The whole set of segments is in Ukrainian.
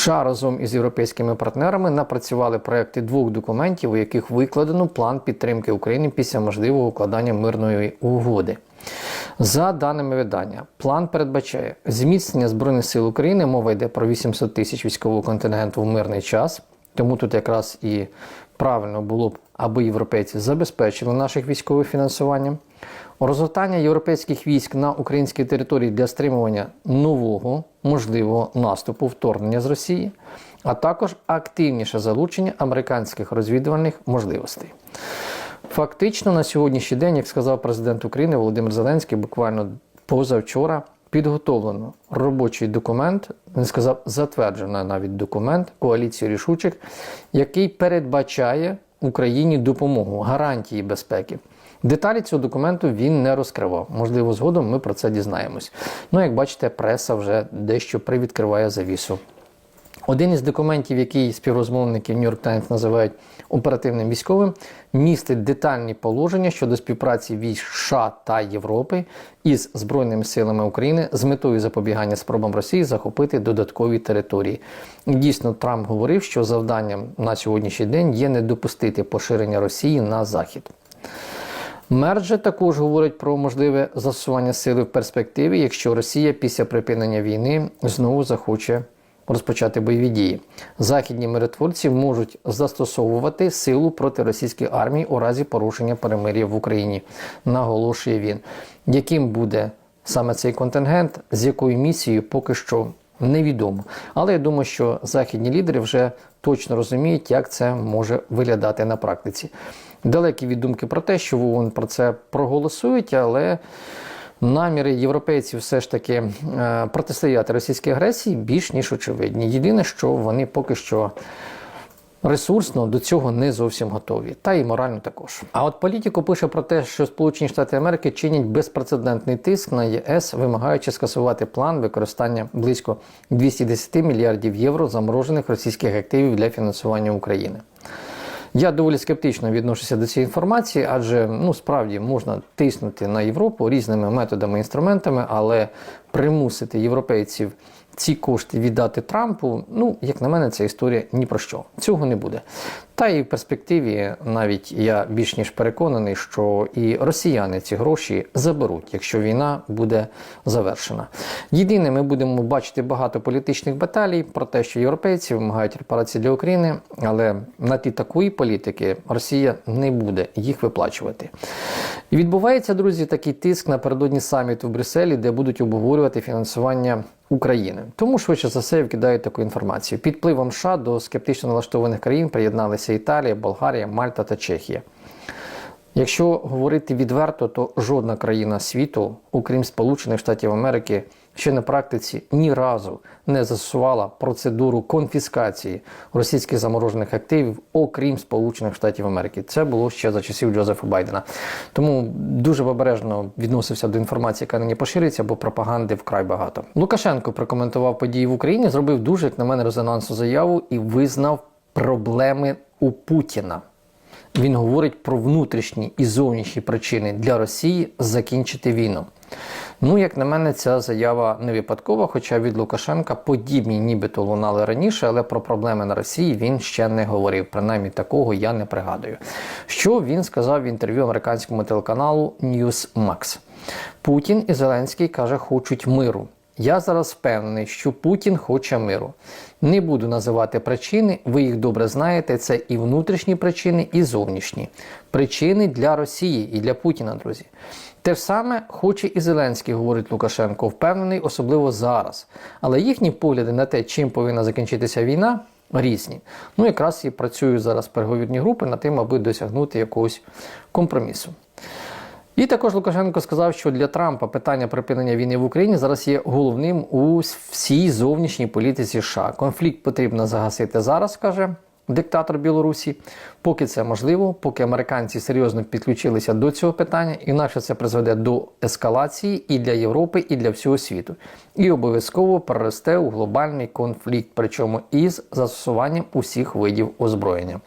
США разом із європейськими партнерами напрацювали проекти двох документів, у яких викладено план підтримки України після можливого укладання мирної угоди. За даними видання, план передбачає зміцнення Збройних сил України. Мова йде про 800 тисяч військового контингенту в мирний час. Тому тут якраз і правильно було б, аби європейці забезпечили наших військових фінансуванням. Розгортання європейських військ на українській території для стримування нового можливого наступу вторгнення з Росії, а також активніше залучення американських розвідувальних можливостей. Фактично на сьогоднішній день, як сказав президент України Володимир Зеленський, буквально позавчора підготовлено робочий документ, він сказав, затверджено навіть документ коаліції рішучих, який передбачає Україні допомогу, гарантії безпеки. Деталі цього документу він не розкривав. Можливо, згодом ми про це дізнаємось. Ну, як бачите, преса вже дещо привідкриває завісу. Один із документів, який співрозмовники New York Times називають оперативним військовим, містить детальні положення щодо співпраці військ США та Європи із Збройними силами України з метою запобігання спробам Росії захопити додаткові території. Дійсно, Трамп говорив, що завданням на сьогоднішній день є не допустити поширення Росії на захід. Мер також говорить про можливе застосування сили в перспективі, якщо Росія після припинення війни знову захоче розпочати бойові дії. Західні миротворці можуть застосовувати силу проти російської армії у разі порушення перемир'я в Україні, наголошує він. Яким буде саме цей контингент, з якою місією, поки що невідомо. Але я думаю, що західні лідери вже точно розуміють, як це може виглядати на практиці. Далекі від думки про те, що в ООН про це проголосують, але наміри європейців все ж таки е, протистояти російській агресії більш ніж очевидні. Єдине, що вони поки що. Ресурсно до цього не зовсім готові, та й морально також. А от політико пише про те, що Сполучені Штати Америки чинять безпрецедентний тиск на ЄС, вимагаючи скасувати план використання близько 210 мільярдів євро заморожених російських активів для фінансування України. Я доволі скептично відношуся до цієї інформації, адже ну справді можна тиснути на Європу різними методами інструментами, але примусити європейців ці кошти віддати Трампу, ну, як на мене, ця історія ні про що. Цього не буде. Та і в перспективі навіть я більш ніж переконаний, що і росіяни ці гроші заберуть, якщо війна буде завершена. Єдине, ми будемо бачити багато політичних баталій про те, що європейці вимагають репарації для України, але на ті такої політики Росія не буде їх виплачувати. І відбувається, друзі, такий тиск напередодні саміту в Брюсселі, де будуть обговорювати фінансування. України тому швидше за все вкидають таку інформацію. Під впливом США до скептично налаштованих країн приєдналися Італія, Болгарія, Мальта та Чехія. Якщо говорити відверто, то жодна країна світу, окрім Сполучених Штатів Америки, ще на практиці ні разу не застосувала процедуру конфіскації російських заморожених активів, окрім Сполучених Штатів Америки. Це було ще за часів Джозефа Байдена. Тому дуже обережно відносився до інформації, яка нині поширюється, бо пропаганди вкрай багато. Лукашенко прокоментував події в Україні, зробив дуже, як на мене, резонансну заяву і визнав проблеми у Путіна. Він говорить про внутрішні і зовнішні причини для Росії закінчити війну. Ну, як на мене, ця заява не випадкова, хоча від Лукашенка подібні нібито лунали раніше, але про проблеми на Росії він ще не говорив. Принаймні такого я не пригадую. Що він сказав в інтерв'ю американському телеканалу Newsmax. Путін і Зеленський каже, хочуть миру. Я зараз впевнений, що Путін хоче миру. Не буду називати причини, ви їх добре знаєте. Це і внутрішні причини, і зовнішні причини для Росії і для Путіна, друзі. Те ж саме хоче і Зеленський, говорить Лукашенко, впевнений, особливо зараз. Але їхні погляди на те, чим повинна закінчитися війна, різні. Ну, якраз і працюють зараз переговірні групи над тим, аби досягнути якогось компромісу. І також Лукашенко сказав, що для Трампа питання припинення війни в Україні зараз є головним у всій зовнішній політиці США. Конфлікт потрібно загасити зараз, каже диктатор Білорусі, поки це можливо, поки американці серйозно підключилися до цього питання, інакше це призведе до ескалації і для Європи, і для всього світу. І обов'язково переросте у глобальний конфлікт, причому із застосуванням усіх видів озброєння.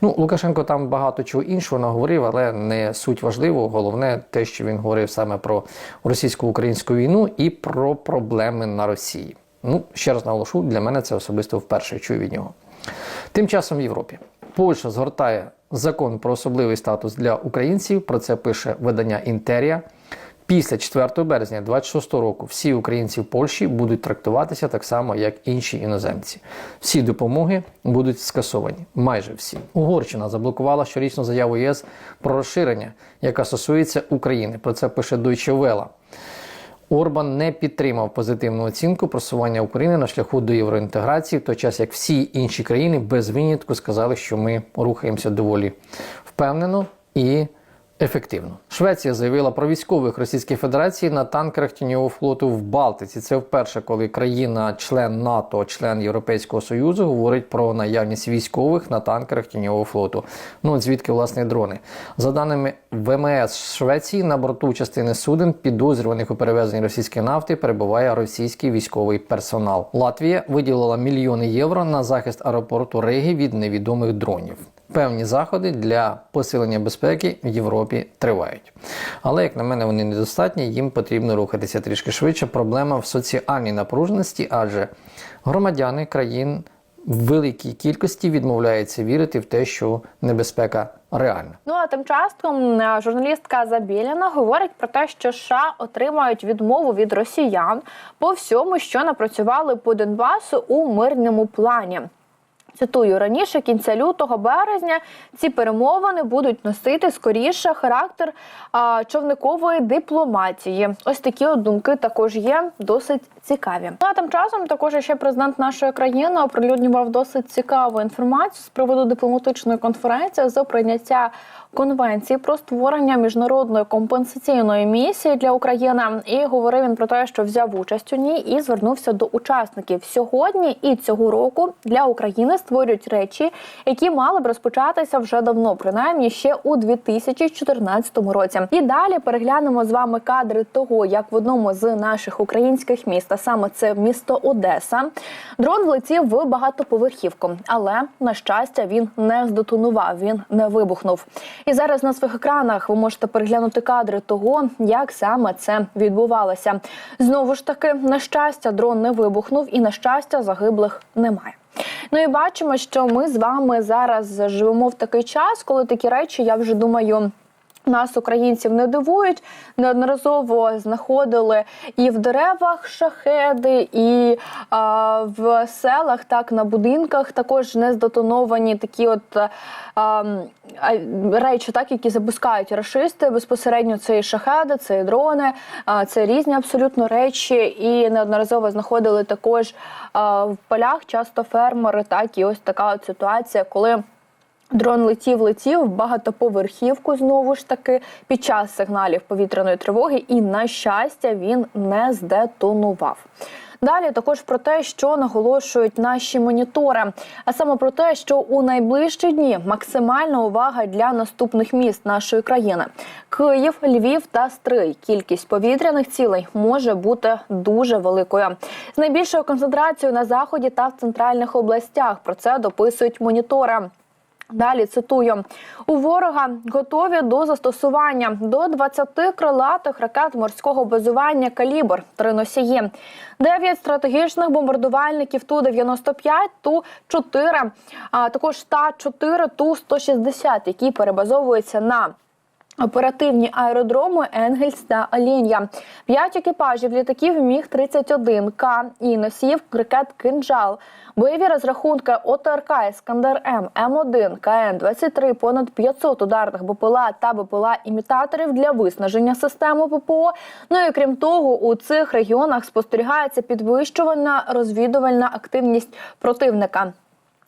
Ну, Лукашенко там багато чого іншого наговорив, але не суть важливо. Головне те, що він говорив саме про російсько-українську війну і про проблеми на Росії. Ну, ще раз наголошу, для мене це особисто вперше чую від нього. Тим часом в Європі Польща згортає закон про особливий статус для українців. Про це пише видання Інтерія. Після 4 березня 2026 року всі українці в Польщі будуть трактуватися так само, як інші іноземці. Всі допомоги будуть скасовані. Майже всі. Угорщина заблокувала щорічну заяву ЄС про розширення, яка стосується України. Про це пише Deutsche Welle. Орбан не підтримав позитивну оцінку просування України на шляху до євроінтеграції, в той час як всі інші країни без винятку сказали, що ми рухаємося доволі впевнено і ефективно. Швеція заявила про військових Російської Федерації на танкерах тіньового флоту в Балтиці. Це вперше, коли країна, член НАТО, член Європейського Союзу, говорить про наявність військових на танкерах тіньового флоту. Ну звідки власне дрони. За даними ВМС Швеції, на борту частини суден, підозрюваних у перевезенні російської нафти, перебуває російський військовий персонал. Латвія виділила мільйони євро на захист аеропорту Риги від невідомих дронів. Певні заходи для посилення безпеки в Європі тривають. Але, як на мене, вони недостатні, їм потрібно рухатися трішки швидше. Проблема в соціальній напруженості, адже громадяни країн в великій кількості відмовляються вірити в те, що небезпека реальна. Ну а тим часом е, журналістка Забєліна говорить про те, що США отримають відмову від росіян по всьому, що напрацювали по Донбасу у мирному плані. Цитую раніше кінця лютого березня ці перемовини будуть носити скоріше характер а, човникової дипломатії. Ось такі от думки також є досить цікаві. Ну а тим часом також ще президент нашої країни оприлюднював досить цікаву інформацію з приводу дипломатичної конференції за прийняття конвенції про створення міжнародної компенсаційної місії для України. І говорив він про те, що взяв участь у ній і звернувся до учасників сьогодні і цього року для України створюють речі, які мали б розпочатися вже давно, принаймні ще у 2014 році. І далі переглянемо з вами кадри того, як в одному з наших українських міст, а саме це місто Одеса, дрон влетів в багатоповерхівку, але на щастя він не здетонував, він не вибухнув. І зараз на своїх екранах ви можете переглянути кадри того, як саме це відбувалося. Знову ж таки, на щастя, дрон не вибухнув, і на щастя, загиблих немає. Ну і бачимо, що ми з вами зараз живемо в такий час, коли такі речі, я вже думаю. Нас, українців, не дивують. Неодноразово знаходили і в деревах шахеди, і а, в селах, так на будинках також не здетоновані такі от а, речі, так які запускають рашисти. Безпосередньо це і шахеди, це і дрони, а, це різні абсолютно речі. І неодноразово знаходили також а, в полях часто фермери. Так і ось така от ситуація, коли. Дрон летів, летів в багатоповерхівку знову ж таки під час сигналів повітряної тривоги, і на щастя він не здетонував. Далі також про те, що наголошують наші монітори, а саме про те, що у найближчі дні максимальна увага для наступних міст нашої країни: Київ, Львів та Стрий. Кількість повітряних цілей може бути дуже великою. З найбільшою концентрацією на заході та в центральних областях. Про це дописують монітори. Далі цитую у ворога готові до застосування до 20 крилатих ракет морського базування калібр три носії, 9 стратегічних бомбардувальників ту 95 ту 4 а також та 4 ту 160 які перебазовуються на Оперативні аеродроми Енгельс та Алін'я. П'ять екіпажів літаків міг 31 К і носів ракет «Кинджал». Бойові розрахунки ОТРК Іскандер М, М1, КН 23 понад 500 ударних БПЛА та БПЛА імітаторів для виснаження системи ППО. Ну і крім того, у цих регіонах спостерігається підвищувальна розвідувальна активність противника.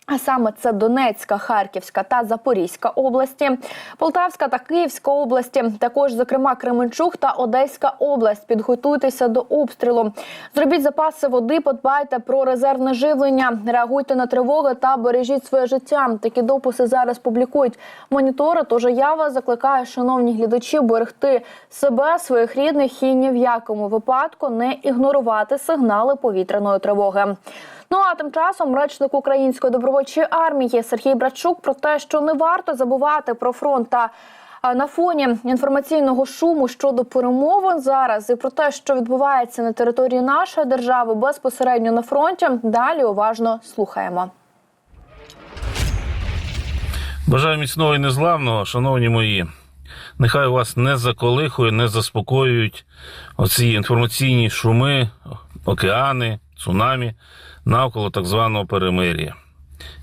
А саме це Донецька, Харківська та Запорізька області, Полтавська та Київська області, також, зокрема, Кременчук та Одеська область. Підготуйтеся до обстрілу. Зробіть запаси води, подбайте про резервне живлення, реагуйте на тривоги та бережіть своє життя. Такі дописи зараз публікують монітори. Тож я вас закликаю, шановні глядачі, берегти себе, своїх рідних і ні в якому випадку не ігнорувати сигнали повітряної тривоги. Ну а тим часом речник української добровольчої армії Сергій Брачук про те, що не варто забувати про фронт та на фоні інформаційного шуму щодо перемовин зараз і про те, що відбувається на території нашої держави безпосередньо на фронті, далі уважно слухаємо. Бажаю міцного і незламного, шановні мої. Нехай вас не заколихує, не заспокоюють оці інформаційні шуми, океани, цунамі навколо так званого перемир'я.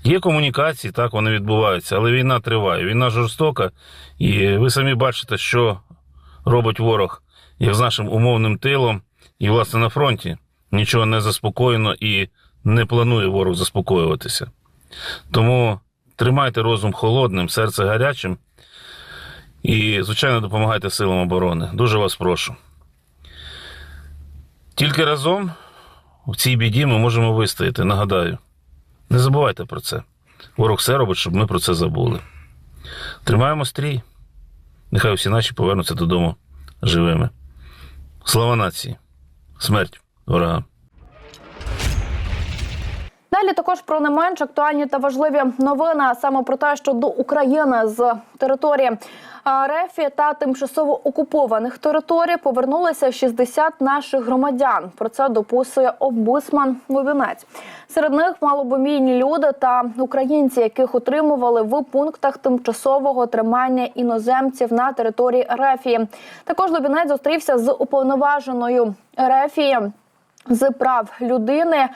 Є комунікації, так вони відбуваються, але війна триває. Війна жорстока, і ви самі бачите, що робить ворог як з нашим умовним тилом, і, власне, на фронті нічого не заспокоєно і не планує ворог заспокоюватися. Тому тримайте розум холодним, серце гарячим і, звичайно, допомагайте силам оборони. Дуже вас прошу. Тільки разом в цій біді ми можемо вистояти, нагадаю. Не забувайте про це. Ворог все робить, щоб ми про це забули. Тримаємо стрій. Нехай всі наші повернуться додому живими. Слава нації! Смерть ворогам! Далі також про не менш актуальні та важливі новини, а саме про те, що до України з території РФ та тимчасово окупованих територій повернулися 60 наших громадян. Про це дописує омбудсман Лубінець. Серед них малобомійні люди та українці, яких утримували в пунктах тимчасового тримання іноземців на території РФ. Також Лубінець зустрівся з уповноваженою РФ з прав людини.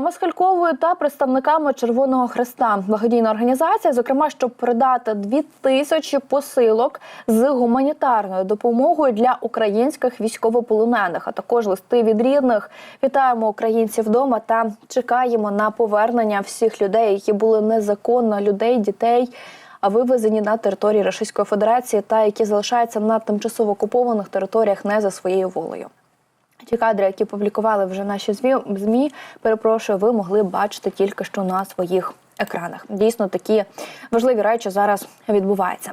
Москальковою та представниками Червоного Хреста благодійна організація, зокрема, щоб передати дві тисячі посилок з гуманітарною допомогою для українських військовополонених, а також листи від рідних. Вітаємо українців вдома та чекаємо на повернення всіх людей, які були незаконно людей, дітей. А вивезені на території Російської Федерації та які залишаються на тимчасово окупованих територіях не за своєю волею. Ті кадри, які публікували вже наші змі, перепрошую, ви могли бачити тільки що на своїх екранах. Дійсно, такі важливі речі зараз відбуваються.